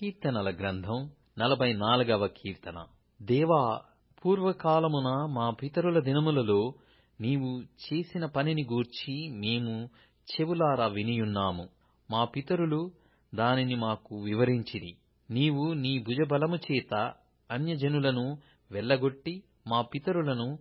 కీర్తనల గ్రంథం నలభై నాలుగవ కీర్తన. దేవా పూర్వకాలమున మా పితరుల దినములలో నీవు చేసిన పనిని గూర్చి మేము చెవులారా వినియున్నాము. మా పితరులు దానిని మాకు వివరించిరి. నీవు నీ భుజబలము చేత అన్యజనులను వెళ్ళగొట్టి మా పితరులను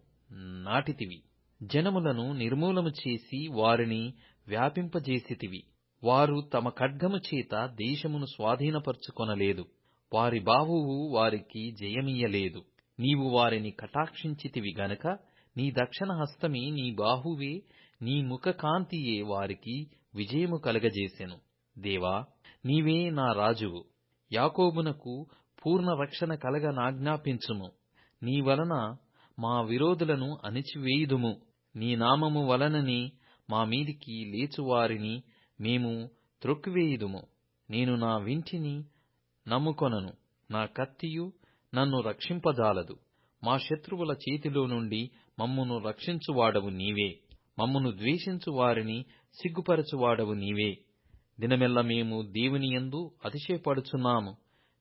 నాటితివి. జనములను నిర్మూలము చేసి వారిని వ్యాపింపజేసితివి. వారు తమ ఖడ్గము చేత దేశమును స్వాధీనపరచుకొనలేదు. వారి బాహువు వారికి జయమియ్యలేదు. నీవు వారిని కటాక్షించితివి గనక నీ దక్షిణ హస్తమే నీ బాహువే నీ ముఖ కాంతియే వారికి విజయము కలగజేసెను. దేవా నీవే నా రాజువు. యాకోబునకు పూర్ణ రక్షణ కలగ నాజ్ఞాపించుము నీ వలన మా విరోధులను అణిచివేయుదుము. నీ నామము వలననే మా మీదికి లేచువారిని మేము త్రొక్కివేయుదుము నేను నా వింటిని నమ్ముకొనను. నా కత్తియు నన్ను రక్షింపజాలదు. మా శత్రువుల చేతిలో నుండి మమ్మును రక్షించువాడవు నీవే. మమ్మును ద్వేషించు వారిని సిగ్గుపరచువాడవు నీవే. దినమెల్ల మేము దేవుని యందు అతిశయపడుచున్నాము.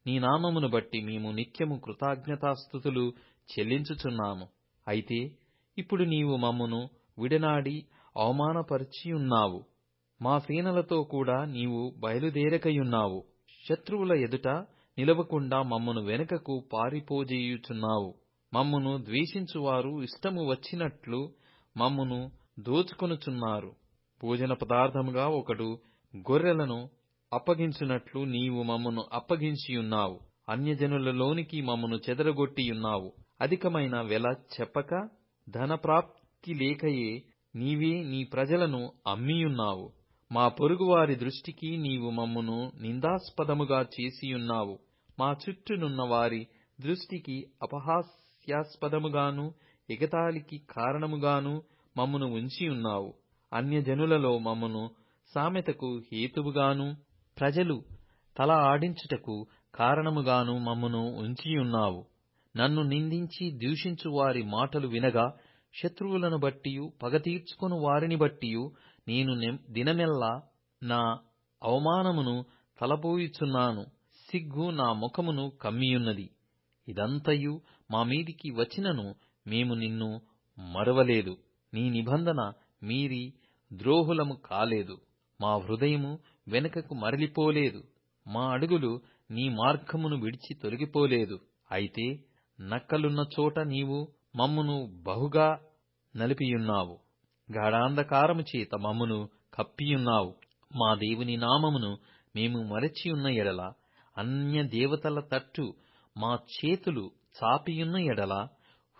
నీ నామమును బట్టి మేము నిత్యము కృతజ్ఞతాస్థుతులు చెల్లించుచున్నాము. అయితే ఇప్పుడు నీవు మమ్మును విడనాడి అవమానపరిచియున్నావు. మా సేనలతో కూడా నీవు బయలుదేరకయున్నావు. శత్రువుల ఎదుట నిలవకుండా మమ్మను వెనుకకు పారిపోజేయుచున్నావు. మమ్మను ద్వేషించువారు ఇష్టము వచ్చినట్లు మమ్మను దోచుకొనుచున్నారు. భోజన పదార్థముగా ఒకడు గొర్రెలను అప్పగించునట్లు నీవు మమ్మను అప్పగించియున్నావు. అన్యజనులలోనికి మమ్మను చెదరగొట్టియున్నావు. అధికమైన వెల చెప్పక ధనప్రాప్తి లేకయే నీవే నీ ప్రజలను అమ్మియున్నావు. మా పొరుగువారి దృష్టికి నీవు మమ్మును నిందాస్పదముగా చేసియున్నావు. మా చుట్టూనున్న వారి దృష్టికి అపహాస్యాస్పదముగాను ఎగతాళికి కారణముగాను మమ్మును ఉంచియున్నావు. అన్యజనులలో మమ్మును సామెతకు హేతువుగాను ప్రజలు తల ఆడించుటకు కారణముగాను మమ్మును ఉంచియున్నావు. నన్ను నిందించి దూషించు వారి మాటలు వినగా శత్రువులను బట్టియు పగ తీర్చుకొను వారిని బట్టియు నేను దినమెల్లా నా అవమానమును తలపోయిచున్నాను. సిగ్గు నా ముఖమును కమ్మియున్నది. ఇదంతయు మా మీదికి వచ్చినను మేము నిన్ను మరువలేదు. నీ నిబంధన మీరి ద్రోహులము కాలేదు. మా హృదయము వెనుకకు మరలిపోలేదు. మా అడుగులు నీ మార్గమును విడిచి తొలగిపోలేదు. అయితే నక్కలున్న చోట నీవు మమ్మును బహుగా నలిపియున్నావు. గాఢాంధకారము చేత మమ్మును కప్పియున్నావు. మా దేవుని నామమును మేము మరచియున్న ఎడల అన్య దేవతల తట్టు మా చేతులు చాపియున్న ఎడల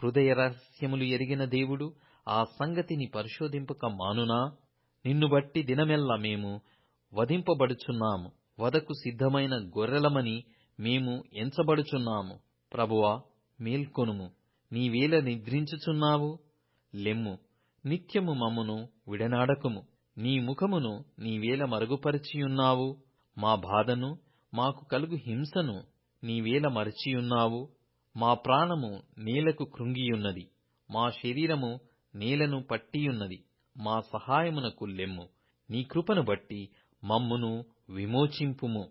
హృదయ రహస్యములు ఎరిగిన దేవుడు ఆ సంగతిని పరిశోధింపక మానునా? నిన్ను బట్టి దినమెల్లా మేము వధింపబడుచున్నాము. వదకు సిద్ధమైన గొర్రెలమని మేము ఎంచబడుచున్నాము. ప్రభువా మేల్కొనుము. నీవేల నిద్రించుచున్నావు? లెమ్ము. నిత్యము మమ్మును విడనాడకుము. నీ ముఖమును నీవేల మరుగుపరిచియున్నావు. మా బాధను మాకు కలుగు హింసను నీవేల మరచియున్నావు. మా ప్రాణము నేలకు కృంగియున్నది. మా శరీరము నేలను పట్టియున్నది. మా సహాయమునకు లెమ్ము. నీ కృపను బట్టి మమ్మును విమోచింపుము.